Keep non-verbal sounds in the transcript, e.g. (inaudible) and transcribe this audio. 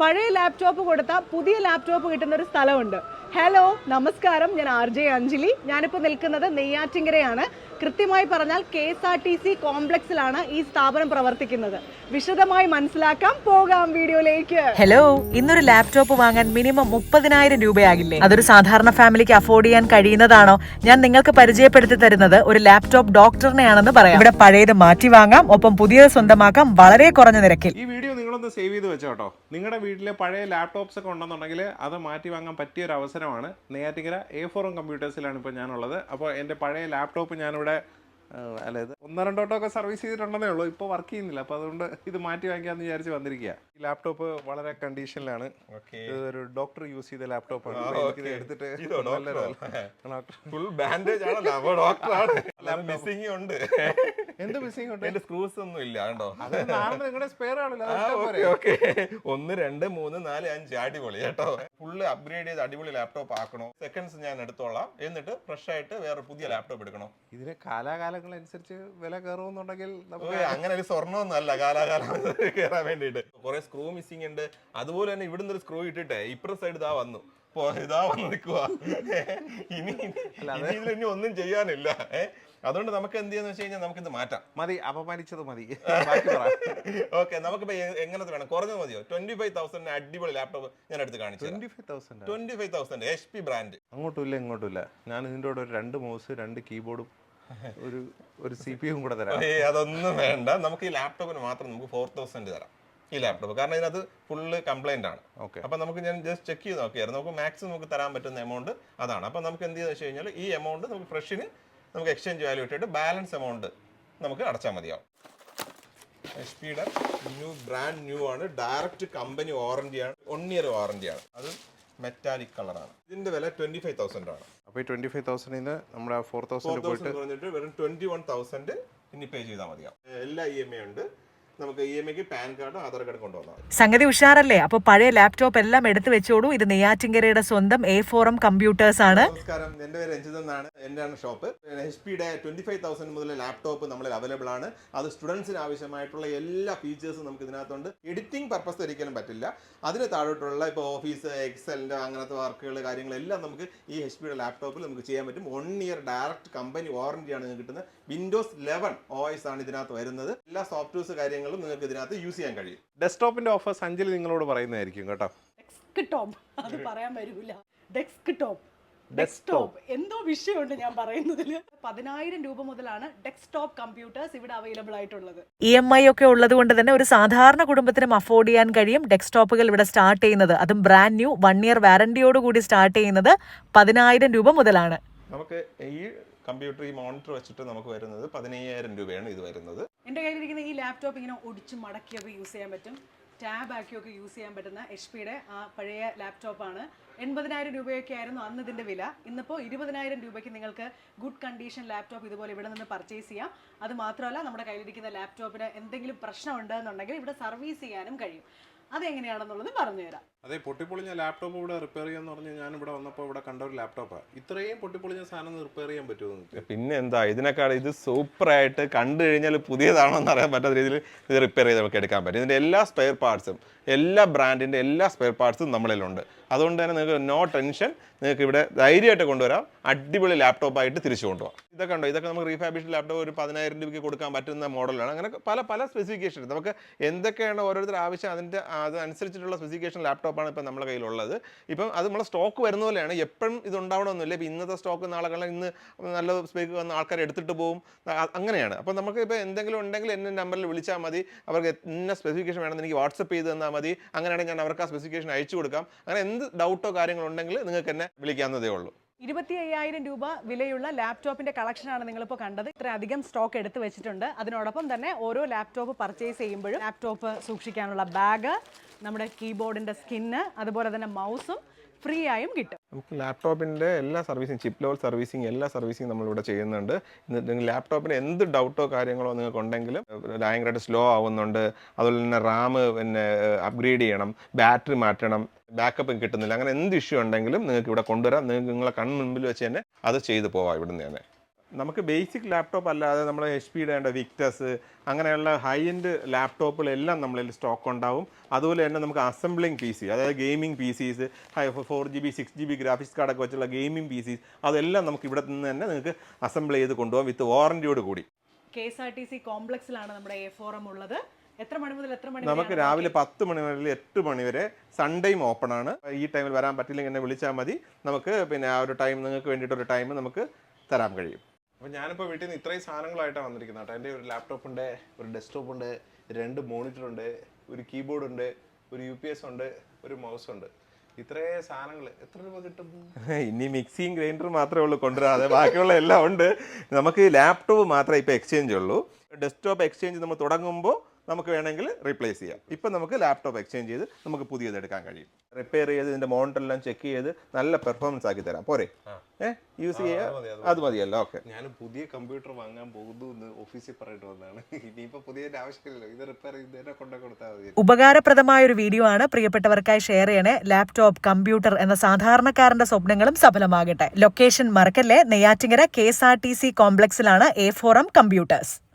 പഴയ ലാപ്ടോപ്പ് കൊടുത്ത പുതിയ ലാപ്ടോപ്പ് കിട്ടുന്ന ഒരു സ്ഥലമുണ്ട്. ഹലോ നമസ്കാരം. ഞാൻ ആർ ജെ അഞ്ജലി. ഞാനിപ്പോൾ നിൽക്കുന്നത് നെയ്യാറ്റിങ്കരയാണ്. കൃത്യമായി പറഞ്ഞാൽ K S R T C കോംപ്ലക്സിലാണ് ഈ സ്ഥാപനം പ്രവർത്തിക്കുന്നത്. വിശദമായി മനസ്സിലാക്കാം. പോകാം വീഡിയോയിലേക്ക്. ഹലോ ഇന്നൊരു ലാപ്ടോപ്പ് വാങ്ങാൻ മിനിമം മുപ്പതിനായിരം രൂപയാകില്ലേ? അതൊരു സാധാരണ ഫാമിലിക്ക് അഫോർഡ് ചെയ്യാൻ കഴിയുന്നതാണോ? ഞാൻ നിങ്ങൾക്ക് പരിചയപ്പെടുത്തി തരുന്നത് ഒരു ലാപ്ടോപ്പ് ഡോക്ടറിനെയാണെന്ന് പറയാം. ഇവിടെ പഴയത് മാറ്റി വാങ്ങാം ഒപ്പം പുതിയത് സ്വന്തമാക്കാം വളരെ കുറഞ്ഞ നിരക്കിൽ. ഈ വീഡിയോ നിങ്ങളൊന്ന് സേവ് ചെയ്ത് വെച്ചോ കേട്ടോ നിങ്ങളുടെ വീട്ടിലെ പഴയ ലാപ്ടോപ്സ് ഒക്കെ ഉണ്ടെന്നുണ്ടെങ്കിൽ അത് മാറ്റി വാങ്ങാൻ പറ്റിയ ഒരു അവസരമാണ്. നെയ്യാറ്റിങ്കര എ ഫോറും കമ്പ്യൂട്ടേഴ്സിലാണ് ഇപ്പോൾ ഞാനുള്ളത്. അപ്പോൾ എന്റെ പഴയ ലാപ്ടോപ്പ് ഞാനിവിടെ ആ, അല്ല ഇത് ഒന്നോ രണ്ടോ വട്ടം ഒക്കെ സർവീസ് ചെയ്തിട്ടുണ്ടെന്നേ ഉള്ളൂ. ഇപ്പോൾ വർക്ക് ചെയ്യുന്നില്ല. അപ്പോൾ അതുകൊണ്ട് ഇത് മാറ്റി വാങ്ങിക്കാന്ന് വിചാരിച്ച് വന്നിരിക്കുക ഈ ലാപ്ടോപ്പ് വളരെ കണ്ടീഷനിലാണ് ഒരു ഡോക്ടർ യൂസ് ചെയ്ത ലാപ്ടോപ്പാണ് എനിക്കിത് എടുത്തിട്ട് ഡോക്ടർ ഫുൾ ബാൻഡേജ് ആണല്ലോ. ഡോക്ടറാണ് മിസ്സിംഗ് ഉണ്ട്. (laughs) എന്ത് മിസ്സിംഗ് ഉണ്ട്? എന്റെ സ്ക്രൂസ് ഒന്നും ഇല്ല കണ്ടോ? നിങ്ങളുടെ സ്പെയർ ആണല്ലോ. ഒന്ന് രണ്ട് മൂന്ന് നാല് അഞ്ച് അടിപൊളി കേട്ടോ. ഫുള്ള് അപ്ഗ്രേഡ് ചെയ്ത് അടിപൊളി ലാപ്ടോപ്പ് ആക്കണോ? സെക്കൻഡ്സ് ഞാൻ എടുത്തോളാം. എന്നിട്ട് ഫ്രഷ് ആയിട്ട് വേറെ പുതിയ ലാപ്ടോപ്പ് എടുക്കണോ? ഇതിന് കാലാകാലങ്ങളനുസരിച്ച് വില കയറുമെന്നുണ്ടെങ്കിൽ അങ്ങനെ ഒരു സ്വർണമൊന്നും അല്ല കാലാകാലം കയറാൻ വേണ്ടിയിട്ട്. കുറെ സ്ക്രൂ മിസ്സിംഗ് ഉണ്ട്. അതുപോലെ തന്നെ ഇവിടുന്ന് ഒരു സ്ക്രൂ ഇട്ടിട്ടേ ഇപ്പുറ സൈഡ് ഇതാ വന്നു. ഇതാ വന്ന് നിൽക്കുക ഇനി ഇനി ഇതിൽ ഇനി ഒന്നും ചെയ്യാനില്ല. ഏ? അതുകൊണ്ട് നമുക്ക് എന്ത് ചെയ്യാന്ന് വെച്ച് കഴിഞ്ഞാൽ നമുക്കിത് മാറ്റാം. മതി അപമാനിച്ചത് മതി. (laughs) ഓക്കെ നമുക്ക് എങ്ങനത്തെ വേണം? കുറഞ്ഞത് മതിയോ? ട്വന്റി ഫൈവ് തൗസൻഡ് അടിപൊളി ലാപ്ടോപ്പ് ഞാൻ എടുത്ത് കാണിച്ചു twenty five thousand twenty five thousand H P brand അങ്ങോട്ടും ഇല്ല ഇങ്ങോട്ടും ഇല്ല ഞാൻ ഇതിന്റെ കൂടെ ഒരു രണ്ട് മൗസ് രണ്ട് കീബോർഡും ഒരു ഒരു സി പി യും കൂടെ തരാം. അതൊന്നും വേണ്ട. നമുക്ക് ഈ ലാപ്ടോപ്പിന് മാത്രം നമുക്ക് ഫോർ തൗസൻഡ് തരാം. ഈ ലാപ്ടോപ്പ് കാരണം ഇതിനകത്ത് ഫുള്ള് കംപ്ലൈന്റ് ആണ്. ഓക്കെ അപ്പൊ നമുക്ക് ഞാൻ ജസ്റ്റ് ചെക്ക് ചെയ്ത് നോക്കിയായിരുന്നു. നമുക്ക് മാക്സിമം നമുക്ക് തരാൻ പറ്റുന്ന എമൗണ്ട് അതാണ്. അപ്പൊ നമുക്ക് എന്ത് ചെയ്യുന്ന വെച്ച് കഴിഞ്ഞാൽ ഈ എമൗണ്ട് നമുക്ക് ഫ്രഷിന് നമുക്ക് എക്സ്ചേഞ്ച് വാല്യൂ ഇട്ടിട്ട് ബാലൻസ് എമൗണ്ട് നമുക്ക് അടച്ചാൽ മതിയാവും. എച്ച് പിയുടെ ന്യൂ ബ്രാൻഡ് ന്യൂ ആണ്. ഡയറക്റ്റ് കമ്പനി വാറന്റി ആണ്. വൺ ഇയർ വാറന്റി ആണ്. അത് മെറ്റാലിക് കളറാണ് ഇതിന്റെ വില ട്വന്റി ഫൈവ് തൗസൻഡ് ആണ്. അപ്പോൾ ഈ ട്വന്റി ഫൈവ് തൗസൻഡിൽ നിന്ന് നമ്മുടെ ഫോർ ഫോർ തൗസൻഡ് പോയിട്ട് പറഞ്ഞിട്ട് വെറും ട്വന്റി വൺ തൗസൻഡ് ഇനി പേ ചെയ്താൽ മതിയാവും എല്ലാ ഇ എം ഐ ഉണ്ട്. നമുക്ക് ഇ എം ഐക്ക് പാൻ കാർഡ് ആധാർ കാർഡ് കൊണ്ടുവന്നാൽ സംഗതി ഉഷാറല്ലേ? അപ്പൊ പഴയ ലാപ്ടോപ്പ് എല്ലാം എടുത്തു വെച്ചോളൂ. ഇത് നെയ്യാറ്റിങ്കരയുടെ സ്വന്തം എ ഫോറം കമ്പ്യൂട്ടേഴ്സ് ആണ്. നമസ്കാരം. എന്റെ പേര് രഞ്ജിത് എന്നാണ്. എന്റെ ഷോപ്പ് എച്ച് പിയുടെ ട്വന്റി ഫൈവ് തൗസൻഡ് മുതൽ ലാപ്ടോപ്പ് നമ്മളിൽ അവൈലബിൾ ആണ്. അത് സ്റ്റുഡൻസിന് ആവശ്യമായിട്ടുള്ള എല്ലാ ഫീച്ചേഴ്സും നമുക്ക് ഇതിനകത്തുണ്ട്. എഡിറ്റിംഗ് പർപ്പസ് ഒരിക്കലും പറ്റില്ല. അതിന് താഴോട്ടുള്ള ഇപ്പോൾ ഓഫീസ് എക്സലിന്റെ അങ്ങനത്തെ വർക്കുകൾ കാര്യങ്ങളെല്ലാം നമുക്ക് ഈ എച്ച് പിയുടെ ലാപ്ടോപ്പിൽ നമുക്ക് ചെയ്യാൻ പറ്റും. വൺ ഇയർ ഡയറക്റ്റ് കമ്പനി വാറണ്ടിയാണ് നിങ്ങൾക്ക് കിട്ടുന്നത്. വിൻഡോസ് ലെവൻ ഒ എസ് ആണ് ഇതിനകത്ത് വരുന്നത്. എല്ലാ സോഫ്റ്റ്വെയർസ് കാര്യങ്ങളും നിങ്ങൾക്ക് ഇതിനകത്ത് യൂസ് ചെയ്യാൻ കഴിയും. ഡെസ്ക്ടോപ്പിന്റെ ഓഫേഴ്സ് അഞ്ചിൽ നിങ്ങളോട് പറയുന്നതായിരിക്കും കേട്ടോ. ഡെസ്ക് ടോപ്പ് അത് പറയാൻ വരില്ല ഡെസ്ക് ടോപ്പ്. ഡെസ്ക്ടോപ്പ് എന്തോ വിഷയമുണ്ട് ഞാൻ പറയുന്നതിൽ. പതിനായിരം രൂപ മുതലാണ് ഡെസ്ക്ടോപ്പ് കമ്പ്യൂട്ടേഴ്സ് ഇവിടെ അവൈലബിൾ ആയിട്ടുള്ളത്. ഇ എം ഐ ഒക്കെ ഉള്ളത് കൊണ്ട് തന്നെ ഒരു സാധാരണ കുടുംബത്തിനും അഫോർഡ് ചെയ്യാൻ കഴിയും ഡെസ്ക്ടോപ്പുകൾ ഇവിടെ സ്റ്റാർട്ട് ചെയ്യുന്നത്. അതും ബ്രാൻഡ് ന്യൂ വൺ ഇയർ വാറന്റിയോട് കൂടി സ്റ്റാർട്ട് ചെയ്യുന്നത് പതിനായിരം രൂപ മുതലാണ്. നമുക്ക് ഈ കമ്പ്യൂട്ടർ ഈ മോണിറ്റർ വെച്ചിട്ട് നമുക്ക് വരുന്നത് പതിനയ്യായിരം രൂപയാണ് ഇത് വരുന്നത്. എന്റെ കയ്യിലിരിക്കുന്ന ഈ ലാപ്ടോപ്പ് ഇങ്ങനെ ഒടിച്ച് മടക്കിയൊക്കെ യൂസ് ചെയ്യാൻ പറ്റും. ടാബ് ആക്കിയൊക്കെ യൂസ് ചെയ്യാൻ പറ്റുന്ന എച്ച് പിയുടെ ആ പഴയ ലാപ്ടോപ്പാണ്. എൺപതിനായിരം രൂപയൊക്കെ ആയിരുന്നു അന്ന് ഇതിന്റെ വില. ഇന്നിപ്പോൾ ഇരുപതിനായിരം രൂപയ്ക്ക് നിങ്ങൾക്ക് ഗുഡ് കണ്ടീഷൻ ലാപ്ടോപ്പ് ഇതുപോലെ ഇവിടെ നിന്ന് പർച്ചേസ് ചെയ്യാം. അത് മാത്രമല്ല നമ്മുടെ കയ്യിലിരിക്കുന്ന ലാപ്ടോപ്പിന് എന്തെങ്കിലും പ്രശ്നമുണ്ടെന്നുണ്ടെങ്കിൽ ഇവിടെ സർവീസ് ചെയ്യാനും കഴിയും. അതെങ്ങനെയാണെന്നുള്ളത് പറഞ്ഞുതരാം. അതെ പൊട്ടിപ്പൊളിഞ്ഞ ലാപ്ടോപ്പ് ഇവിടെ റിപ്പയർ ചെയ്യാന്ന് പറഞ്ഞ് ഞാൻ ഇവിടെ വന്നപ്പോൾ ഇവിടെ കണ്ട ഒരു ലാപ്ടോപ്പാണ് ഇത്രയും പൊട്ടിപ്പൊളിഞ്ഞ സാധനം റിപ്പയർ ചെയ്യാൻ പറ്റുമോ പിന്നെ എന്താ ഇതിനേക്കാൾ ഇത് സൂപ്പർ ആയിട്ട് കണ്ടു കഴിഞ്ഞാൽ പുതിയതാണോ എന്ന് അറിയാൻ പറ്റാത്ത രീതിയിൽ ഇത് റിപ്പയർ ചെയ്ത് നമുക്ക് എടുക്കാൻ പറ്റും. ഇതിന്റെ എല്ലാ സ്പെയർ പാർട്സും എല്ലാ ബ്രാൻഡിന്റെ എല്ലാ സ്പെയർ പാർട്സും നമ്മളിലുണ്ട്. അതുകൊണ്ട് തന്നെ നിങ്ങൾക്ക് നോ ടെൻഷൻ നിങ്ങൾക്ക് ഇവിടെ ധൈര്യമായിട്ട് കൊണ്ടുവരാം. അടിപൊളി ലാപ്ടോപ്പ് ആയിട്ട് തിരിച്ചു കൊണ്ടുപോകാം. ഇതൊക്കെ ഉണ്ടോ? ഇതൊക്കെ നമുക്ക് റീഫാബിഷ്ഡ് ലാപ്ടോപ്പ് ഒരു പതിനായിരം രൂപയ്ക്ക് കൊടുക്കാൻ പറ്റുന്ന മോഡലാണ്. അങ്ങനെ പല പല സ്പെസിഫിക്കേഷൻ നമുക്ക് എന്തൊക്കെയാണ് ഓരോരുത്തർ ആവശ്യം അതിന്റെ അതനുസരിച്ചിട്ടുള്ള സ്പെസിഫിക്കേഷൻ ലാപ്ടോപ്പാണ് ഇപ്പം നമ്മുടെ കയ്യിലുള്ളത്. ഇപ്പം അത് നമ്മളെ സ്റ്റോക്ക് വരുന്ന പോലെയാണ്. എപ്പോഴും ഇത് ഉണ്ടാവണമെന്നില്ല ഇപ്പം ഇന്നത്തെ സ്റ്റോക്ക് നാളെ കാണാൻ ഇന്ന് നല്ല സ്പേക്ക് വന്ന ആൾക്കാർ എടുത്തിട്ട് പോകും അങ്ങനെയാണ്. അപ്പം നമുക്ക് ഇപ്പോൾ എന്തെങ്കിലും ഉണ്ടെങ്കിൽ എന്നെ നമ്പറിൽ വിളിച്ചാൽ മതി. അവർക്ക് ഇന്ന സ്പെസിഫിക്കേഷൻ വേണമെന്ന് എനിക്ക് വാട്സപ്പ് ചെയ്ത് തന്നാൽ മതി. അങ്ങനെയാണെങ്കിൽ ഞാൻ അവർക്ക് ആ സ്പെസിഫിക്കേഷൻ അയച്ചു കൊടുക്കാം. അങ്ങനെ എന്ത് ഡൗട്ടോ കാര്യങ്ങളുണ്ടെങ്കിൽ നിങ്ങൾക്ക് എന്നെ വിളിക്കാവുന്നതേ ഉള്ളൂ. ഇരുപത്തി അയ്യായിരം രൂപ വിലയുള്ള ലാപ്ടോപ്പിന്റെ കളക്ഷനാണ് നിങ്ങളിപ്പോൾ കണ്ടത്. ഇത്രയധികം സ്റ്റോക്ക് എടുത്തു വെച്ചിട്ടുണ്ട്. അതിനോടൊപ്പം തന്നെ ഓരോ ലാപ്ടോപ്പ് പർച്ചേസ് ചെയ്യുമ്പോഴും ലാപ്ടോപ്പ് സൂക്ഷിക്കാനുള്ള ബാഗ് നമ്മുടെ കീബോർഡിന്റെ സ്കിന്ന് അതുപോലെ തന്നെ മൗസും ഫ്രീ ആയും കിട്ടും. നമുക്ക് ലാപ്ടോപ്പിന്റെ എല്ലാ സർവീസിങ് ചിപ്പ് ലെവൽ സർവീസിങ് എല്ലാ സർവീസിങ് നമ്മളിവിടെ ചെയ്യുന്നുണ്ട്. എന്നിട്ട് ലാപ്ടോപ്പിന് എന്ത് ഡൗട്ടോ കാര്യങ്ങളോ നിങ്ങൾക്ക് ഉണ്ടെങ്കിലും ഭയങ്കരമായിട്ട് സ്ലോ ആവുന്നുണ്ട്. അതുപോലെ തന്നെ റാം പിന്നെ അപ്ഗ്രേഡ് ചെയ്യണം ബാറ്ററി മാറ്റണം ബാക്കപ്പ് കിട്ടുന്നില്ല. അങ്ങനെ എന്ത് ഇഷ്യൂ ഉണ്ടെങ്കിലും നിങ്ങൾക്ക് ഇവിടെ കൊണ്ടുവരാം. നിങ്ങൾക്ക് നിങ്ങളെ കൺമുൻപിൽ വെച്ച് തന്നെ അത് ചെയ്തു പോവാം ഇവിടുന്ന് തന്നെ. നമുക്ക് ബേസിക് ലാപ്ടോപ്പ് അല്ലാതെ നമ്മൾ എച്ച് പിയുടെ ഉണ്ട് വിക്ടസ് അങ്ങനെയുള്ള ഹൈ എൻഡ് ലാപ്ടോപ്പുകളെല്ലാം നമ്മളിൽ സ്റ്റോക്ക് ഉണ്ടാവും. അതുപോലെ തന്നെ നമുക്ക് അസംബ്ലിങ് പി സി അതായത് gaming P Cs high four G B six G B graphics കാർഡൊക്കെ വെച്ചുള്ള ഗെയിമിംഗ് പി സീസ് അതെല്ലാം നമുക്ക് ഇവിടെ നിന്ന് തന്നെ നിങ്ങൾക്ക് അസംബിൾ ചെയ്ത് കൊണ്ടുപോകാം വിത്ത് വാറന്റിയോട് കൂടി. K S R T C കോംപ്ലക്സിലാണ് നമ്മുടെ എ ഫോറം ഉള്ളത്. എത്ര മണി മുതൽ എത്ര മണി നമുക്ക് രാവിലെ പത്ത് മണി മുതൽ എട്ട് മണി വരെ സൺഡേയും ഓപ്പൺ ആണ്. ഈ ടൈമിൽ വരാൻ പറ്റില്ലെങ്കിൽ എന്നെ വിളിച്ചാൽ മതി. നമുക്ക് പിന്നെ ആ ഒരു ടൈം നിങ്ങൾക്ക് വേണ്ടിയിട്ടൊരു ടൈം നമുക്ക് തരാൻ കഴിയും. അപ്പോൾ ഞാനിപ്പോൾ വീട്ടിൽ നിന്ന് ഇത്രയും സാധനങ്ങളായിട്ടാണ് വന്നിരിക്കുന്നത് കേട്ടോ. എന്റെ ഒരു ലാപ്ടോപ്പ് ഉണ്ട് ഒരു ഡെസ്ക്ടോപ്പ് ഉണ്ട് രണ്ട് മോണിറ്റർ ഉണ്ട് ഒരു കീബോർഡ് ഉണ്ട് ഒരു യു പി എസ് ഉണ്ട് ഒരു മൗസ് ഉണ്ട്. ഇത്രേ സാധനങ്ങൾ എത്ര രൂപ കിട്ടും? (laughs) ഇനി മിക്സിയും ഗ്രൈൻഡറും മാത്രമേ ഉള്ളൂ കൊണ്ടുവരാതെ ബാക്കിയുള്ള എല്ലാം ഉണ്ട്. നമുക്ക് ലാപ്ടോപ്പ് മാത്രമേ ഇപ്പോൾ എക്സ്ചേഞ്ച് ഉള്ളൂ. ഡെസ്ക്ടോപ്പ് എക്സ്ചേഞ്ച് നമ്മൾ തുടങ്ങുമ്പോൾ നമുക്ക് വേണമെങ്കിൽ റീപ്ലേസ് ചെയ്യാം. ഇപ്പം നമുക്ക് ലാപ്ടോപ്പ് എക്സ്ചേഞ്ച് ചെയ്ത് നമുക്ക് പുതിയത് എടുക്കാൻ കഴിയും. റിപ്പയർ ചെയ്ത് ഇതിന്റെ മോണിറ്ററെല്ലാം ചെക്ക് ചെയ്ത് നല്ല പെർഫോമൻസ് ആക്കി തരാം. പോരെ? ഏഹ് യൂസ് ചെയ്യുക അത് മതിയല്ലോ ഓക്കെ ഞാൻ പുതിയ കമ്പ്യൂട്ടർ വാങ്ങാൻ പോകുന്നു എന്ന് ഓഫീസിൽ പറഞ്ഞിട്ട് വന്നതാണ്. ഇനിയിപ്പോൾ പുതിയതിന്റെ ആവശ്യമില്ലല്ലോ. ഇത് റിപ്പയർ ചെയ്ത് തന്നെ കൊണ്ടു കൊടുത്താൽ മതി. ഉപകാരപ്രദമായ ഒരു വീഡിയോ ആണ് പ്രിയപ്പെട്ടവർക്കായി ഷെയർ ചെയ്യണേ. ലാപ്ടോപ്പ് കമ്പ്യൂട്ടർ എന്ന സാധാരണക്കാരന്റെ സ്വപ്നങ്ങളും സഫലമാകട്ടെ. ലൊക്കേഷൻ മറക്കല്ലേ. Neyyattinkara K S R T C കോംപ്ലക്സിലാണ് A forum computers